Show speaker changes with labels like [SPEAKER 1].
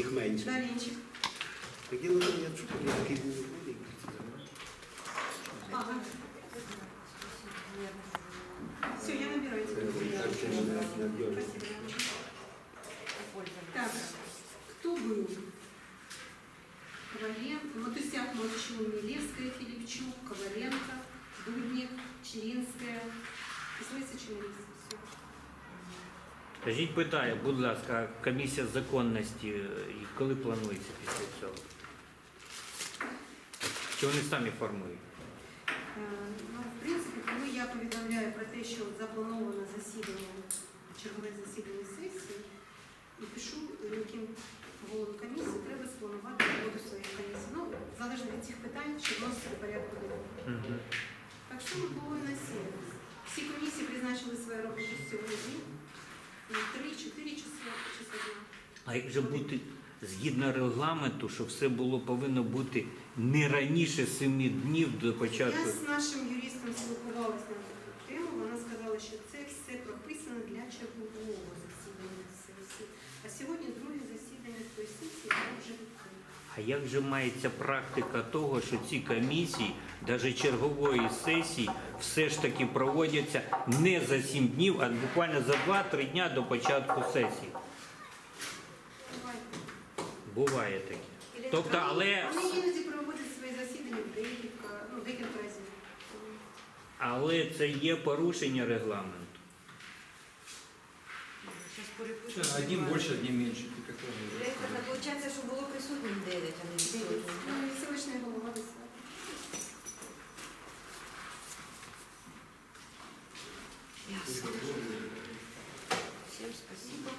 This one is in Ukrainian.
[SPEAKER 1] їх менше.
[SPEAKER 2] Дарінчик.
[SPEAKER 1] Так діло в тому, я чув, я такий був у Львові.
[SPEAKER 2] Ага. Все, я набираю.
[SPEAKER 1] Це так, що не на- на дьорі.
[SPEAKER 2] Так, кто был? Коваленко, Матусяк, Молчун, Милевская, Филипчук, Коваленко, Дудник, Черинская. Письмец и Черинская. Все.
[SPEAKER 3] Скажіть, питаю, будь ласка, комісія законності е, і коли планується після цього? Чи вони самі формують?
[SPEAKER 2] Е, Ну, в принципі, коли я повідомляю про те, що заплановано засідання, чергове засідання сесії, і пишу, яким голову комісії треба спланувати роботу своєї комісії. Ну, залежно від цих питань, що вноситься до порядку денного.
[SPEAKER 3] Мгм.
[SPEAKER 2] Так що ми було і насіяли. Всі комісії призначили свою роботу сьогодні. На 3-4 часа, часа дня.
[SPEAKER 3] А як же бути згідно регламенту, що все було повинно бути не раніше семи днів до початку?
[SPEAKER 2] Я з нашим юристом спілкувалася на таку тему. Вона сказала, що це все прописано для чергового засідання сесії. А сьогодні друге засідання сесії я вже відкрите.
[SPEAKER 3] А як же мається практика того, що ці комісії, навіть чергової сесії, все ж таки проводяться не за сім днів, а буквально за 2-3 дня до початку сесії? Буває таке. Тобто, але,
[SPEAKER 2] Вони іноді проводять свої засідання декілька, ну, декілька разів.
[SPEAKER 3] але це є порушення регламенту.
[SPEAKER 4] Больше, одним меньше. Ты как
[SPEAKER 5] так виходить, що було присутніх 9, а не
[SPEAKER 2] 9. Ясно. Всім спасибо.